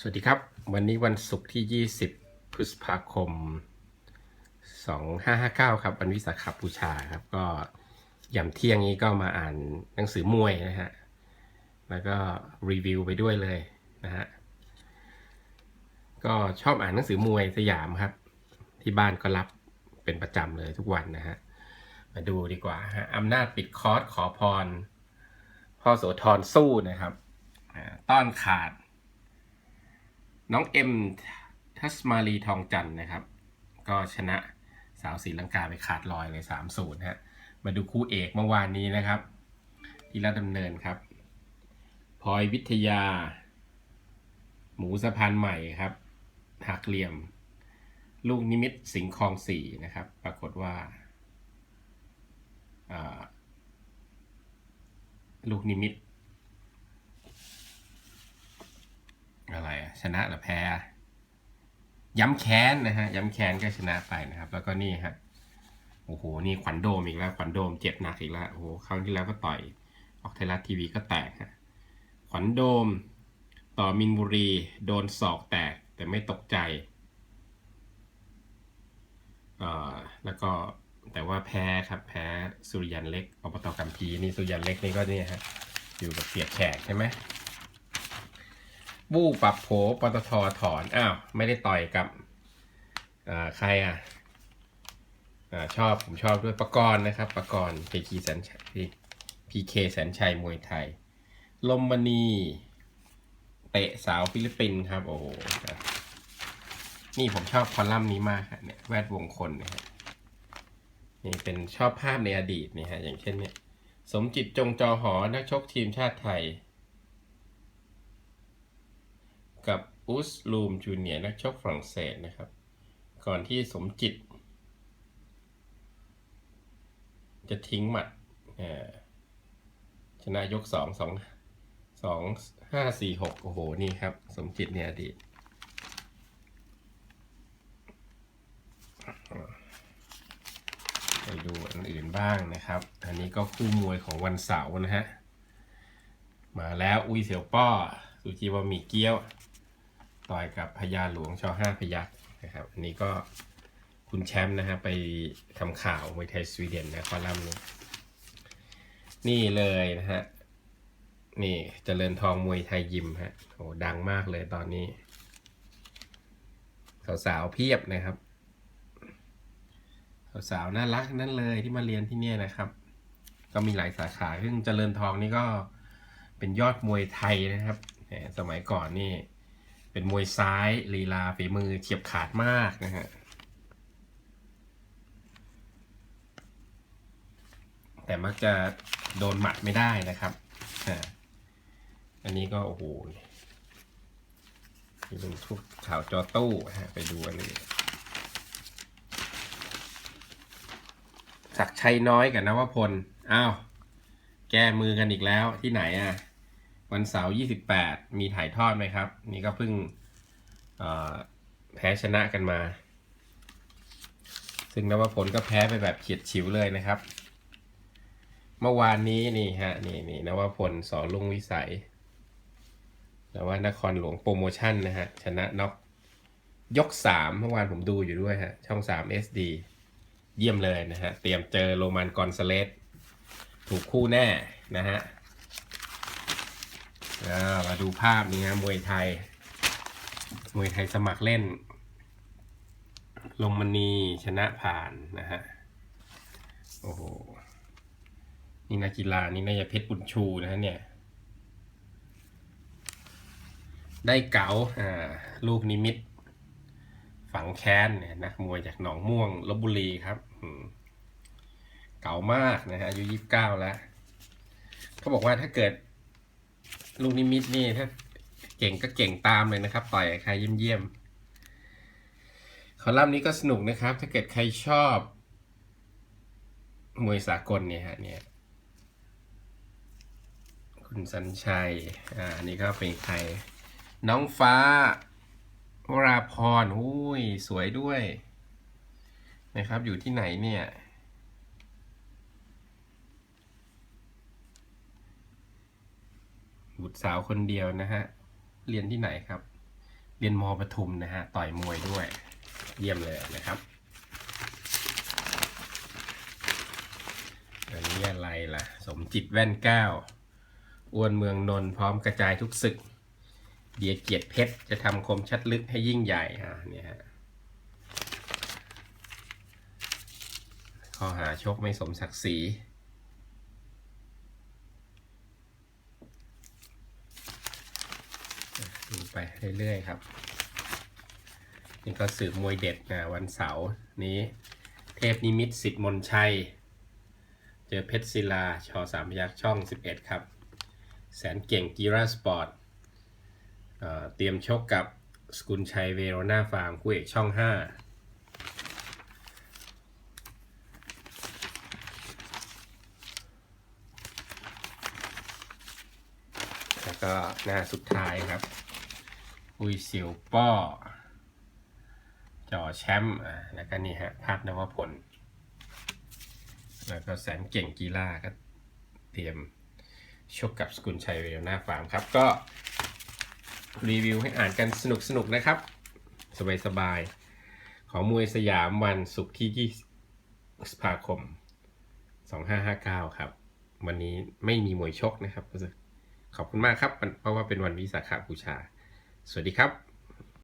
สวัสดีครับ วันนี้วันศุกร์ที่ 20 พฤษภาคม 2559 ครับวันวิสาขบูชาครับ ก็ยามเที่ยงนี้ก็มาอ่านหนังสือมวยนะฮะ แล้วก็รีวิวไปด้วยเลยนะฮะ ก็ชอบอ่านหนังสือมวยสยามครับ ที่บ้านก็รับเป็นประจำเลยทุกวันนะฮะ มาดูดีกว่าฮะอำนาจปิดคอร์สขอพรพ่อโสธรสู้นะครับต้อนขาด น้องเอ็มทัสมารีทองจันนะครับ ก็ชนะสาวศรีลังกาไปขาดลอยเลย3 0ฮะมาดูคู่เอกเมื่อวานนี้นะครับ ที่ราชดำเนินครับพลอยวิทยา หมูสะพานใหม่ครับ หักเหลี่ยม ลูกนิมิตสิงคลองสี่นะครับ ปรากฏว่า ลูกนิมิต อะไรอะ ชนะหรือแพ้ ย้ำแค้นนะฮะ ย้ำแค้นก็ชนะไปนะครับ แล้วก็นี่ฮะ โอ้โห นี่ขวัญโดมอีกแล้ว ขวัญโดมเจ็บหนักอีกแล้ว โอ้โห ครั้งที่แล้วก็ต่อย ออกไทยรัฐทีวีก็แตกฮะ ขวัญโดม ต่อมินบุรี โดนศอกแตก แต่ไม่ตกใจ เอ่อ แล้วก็แต่ว่าแพ้ครับ แพ้สุริยันเล็กอบตกัมพีนี่สุริยันเล็กนี่ก็นี่ฮะ อยู่กับเสียแขกใช่ไหม บู้ปรับโผปตทถอน อ้าว ไม่ได้ต่อยกับใครอะอชอบ ผมชอบด้วยประกรณ์นะครับประกรณ์พีเคแสนชัยพีเคแสนชัยมวยไทย ลมมณีเตะสาวฟิลิปปินส์ครับ โอ้โหนี่ผมชอบคอลัมน์นี้มากเนี่ยแวดวงคนนะฮะนี่เป็นชอบภาพในอดีตเนี่ยฮะอย่างเช่นเนี่ย สมจิตจงจอหอนักชกทีมชาติไทย กับอุสลูมจูเนียร์นักชกฝรั่งเศสนะครับ ก่อนที่สมจิต จะทิ้งหมัดชนะยกสองสองสองห้าสี่หกโอ้โห นี่ครับ สมจิตเนี่ยอดีตไปดูอันอื่นบ้างนะครับ อันนี้ก็คู่มวยของวันเสาร์นะฮะ มาแล้วอุ้ยเสี่ยวป้อ สุจีวามีเกี้ยว ต่อยกับพญาหลวงชอห้าพยักนะครับ อันนี้ก็คุณแชมป์นะฮะไปทำข่าวมวยไทยสวีเดนนะคอลัมน์นี้ นี่เลยนะฮะ นี่เจริญทองมวยไทยยิมฮะโหดังมากเลยตอนนี้ สาวๆเพียบนะครับ สาวๆน่ารักนั้นเลยที่มาเรียนที่เนี่ยนะครับ ก็มีหลายสาขาซึ่งเจริญทองนี่ก็เป็นยอดมวยไทยนะครับสมัยก่อนนี่ เป็นมวยซ้ายลีลาฝีมือเฉียบขาดมากนะฮะแต่มักจะโดนหมัดไม่ได้นะครับอันนี้ก็โอ้โหนี่เป็นทุกข่าวจอตู้ฮะไปดูอันนี้ศักชัยน้อยกับนวพล อ้าว แก้มือกันอีกแล้วที่ไหนอะ วันเสาร์28มีถ่ายทอดไหมครับ นี่ก็เพิ่งแพ้ชนะกันมา ซึ่งนวพลก็แพ้ไปแบบเฉียดฉิวเลยนะครับ เมื่อวานนี้นี่ฮะนี่นี่นวพลสอลุงวิสัย แต่ว่านครหลวงโปรโมชั่นนะฮะ ชนะน็อกยกสามเมื่อวานผมดูอยู่ด้วยฮะ ช่องสาม SD เยี่ยมเลยนะฮะ เตรียมเจอโรมันกอนซาเลสถูกคู่แน่นะฮะ มาดูภาพนี้ฮะมวยไทย มวยไทยสมัครเล่น ลงมณีชนะผ่านนะฮะ โอ้โห นี่นักกีฬานี่น่าจะเพชรบุญชูนะฮะเนี่ย ได้เก๋าอ่าลูกนิมิต ฝังแค้นเนี่ยนักมวยจากหนองม่วงลบบุรีครับ เก๋ามากนะฮะอายุยี่สิบเก้าแล้ว เขาบอกว่าถ้าเกิด ลูกนิมิตนี่ถ้าเก่งก็เก่งตามเลยนะครับ ต่อยใครเยี่ยมเยี่ยมๆคอลัมน์นี้ก็สนุกนะครับ ถ้าเกิดใครชอบ มวยสากลเนี่ยฮะเนี่ยคุณสัญชัย อ่าอันนี้ก็เป็นใคร น้องฟ้าวราพรอุ้ย สวยด้วย นะครับ อยู่ที่ไหนเนี่ย บุตรสาวคนเดียวนะฮะ เรียนที่ไหนครับ เรียนมปทุมนะฮะ ต่อยมวยด้วย เยี่ยมเลยนะครับอันนี้อะไรล่ะ สมจิตแว่นเก้าอ้วนเมืองนนพร้อมกระจายทุกศึก เดียเกียรติเพชร จะทำคมชัดลึกให้ยิ่งใหญ่อะเนี่ยฮะข้อหาชกไม่สมศักดิ์ศรีดูไป เรื่อยๆครับ นี่ก็สืบมวยเด็ดนะวันเสาร์นี้ เทพนิมิตสิทธิ์มนชัย เจอเพชรศิลาชอสามพยักษ์ช่อง 11 ครับ แสนเก่งกีราสปอร์ตเอ่อเตรียมชกกับสกุลชัยเวโรนาฟาร์มคู่เอกช่อง 5แล้วก็หน้าสุดท้ายครับ อุยสิวป้อจอแชมป์อ่าแล้วก็นี่ฮะภาพนวพล แล้วก็แสนเก่งกีฬาก็เตรียมชกกับสกุลชัยเวลนาฟาร์มครับ ก็รีวิวให้อ่านกันสนุกสนุกนะครับ สบายสบายๆของมวยสยามวันศุกร์ที่20พฤษภาคม 2559 ครับ วันนี้ไม่มีมวยชกนะครับ ขอบคุณมากครับ เพราะว่าเป็นวันวิสาขบูชา สวัสดีครับ